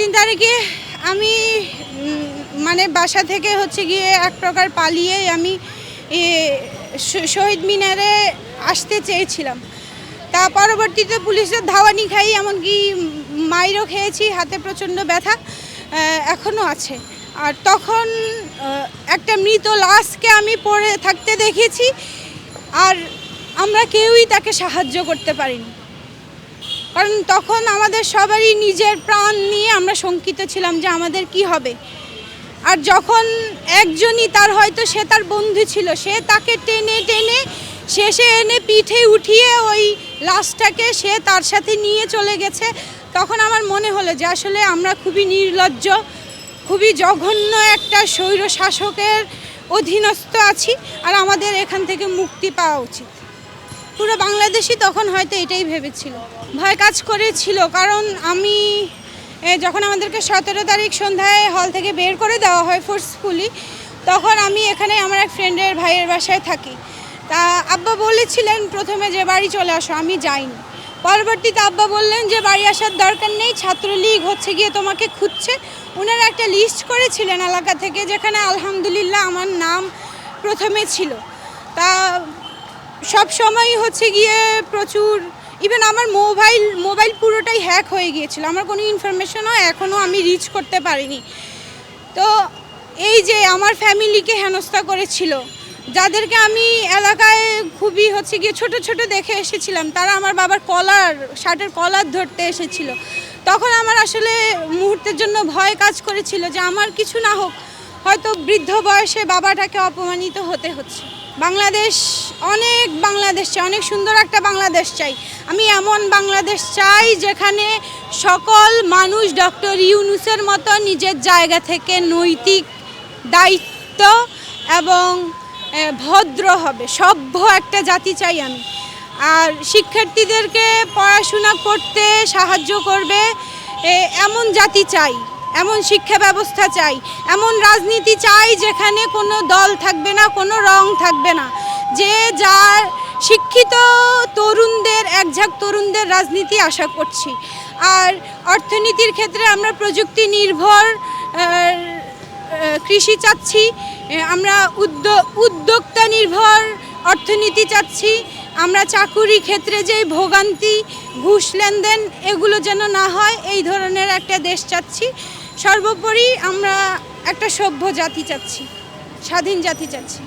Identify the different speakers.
Speaker 1: তিন তারিখে আমি মানে বাসা থেকে হচ্ছে গিয়ে এক প্রকার পালিয়ে আমি শহীদ মিনারে আসতে চেয়েছিলাম। তা পরবর্তীতে পুলিশের ধাওয়ানি খাই, এমনকি মাইরও খেয়েছি, হাতে প্রচণ্ড ব্যথা এখনও আছে। আর তখন একটা মৃত লাশকে আমি পড়ে থাকতে দেখেছি, আর আমরা কেউই তাকে সাহায্য করতে পারিনি। কারণ তখন আমাদের সবারই নিজের প্রাণ নিয়ে আমরা শঙ্কিত ছিলাম যে আমাদের কি হবে। আর যখন একজনই তার হয়তো সে তার বন্ধু ছিল, সে তাকে টেনে টেনে শেষে এনে পিঠে উঠিয়ে ওই লাশটাকে সে তার সাথে নিয়ে চলে গেছে। তখন আমার মনে হলো যে আসলে আমরা খুবই নির্লজ্জ, খুবই জঘন্য একটা স্বৈর শাসকের অধীনস্থ আছি আর আমাদের এখান থেকে মুক্তি পাওয়া উচিত। পুরো বাংলাদেশই তখন হয়তো এটাই ভেবেছিল। ভয় কাজ করেছিল কারণ আমি যখন আমাদেরকে সতেরো তারিখ সন্ধ্যায় হল থেকে বের করে দেওয়া হয় ফোর্সফুলি তখন আমি এখানে আমার এক ফ্রেন্ডের ভাইয়ের বাসায় থাকি। তা আব্বা বলেছিলেন, প্রথমে যে বাড়ি চলে আসো, আমি যাইনি। পরবর্তীতে আব্বা বললেন যে, বাড়ি আসার দরকার নেই, ছাত্রলীগ হচ্ছে গিয়ে তোমাকে খুঁজছে। ওনারা একটা লিস্ট করেছিলেন এলাকা থেকে, যেখানে আলহামদুলিল্লাহ আমার নাম প্রথমে ছিল। তা সব সময় হচ্ছে গিয়ে প্রচুর ইভেন আমার মোবাইল মোবাইল পুরোটাই হ্যাক হয়ে গিয়েছিল। আমার কোনো ইনফরমেশনও এখনও আমি রিচ করতে পারিনি। তো এই যে আমার ফ্যামিলিকে হেনস্থা করেছিল, যাদেরকে আমি এলাকায় খুবই হচ্ছে গিয়ে ছোট ছোট দেখে এসেছিলাম, তারা আমার বাবার কলার শার্টের কলার ধরতে এসেছিল। তখন আমার আসলে মুহূর্তের জন্য ভয় কাজ করেছিল যে আমার কিছু না হোক, হয়তো বৃদ্ধ বয়সে বাবাটাকে অপমানিত হতে হচ্ছে। বাংলাদেশ, অনেক বাংলাদেশ চাই, অনেক সুন্দর একটা বাংলাদেশ চাই। আমি এমন বাংলাদেশ চাই যেখানে সকল মানুষ ডক্টর ইউনুসের মতো নিজের জায়গা থেকে নৈতিক দায়িত্ব এবং ভদ্র হবে, সভ্য একটা জাতি চাই আমি। আর শিক্ষার্থীদেরকে পড়াশোনা করতে সাহায্য করবে এমন জাতি চাই এমন শিক্ষা ব্যবস্থা চাই, এমন রাজনীতি চাই যেখানে কোনো দল থাকবে না, কোনো রং থাকবে না। যে যার শিক্ষিত তরুণদের, একঝাঁক তরুণদের রাজনীতি আশা করছি। আর অর্থনীতির ক্ষেত্রে আমরা প্রযুক্তি নির্ভর কৃষি চাচ্ছি, আমরা উদ্যোক্তা নির্ভর অর্থনীতি চাচ্ছি, আমরা চাকুরি ক্ষেত্রে যে ভোগান্তি, ঘুষ লেনদেন, এগুলো যেন না হয়, এই ধরনের একটা দেশ চাচ্ছি। সর্বোপরি আমরা একটা সভ্য জাতি চাচ্ছি স্বাধীন জাতি চাচ্ছি।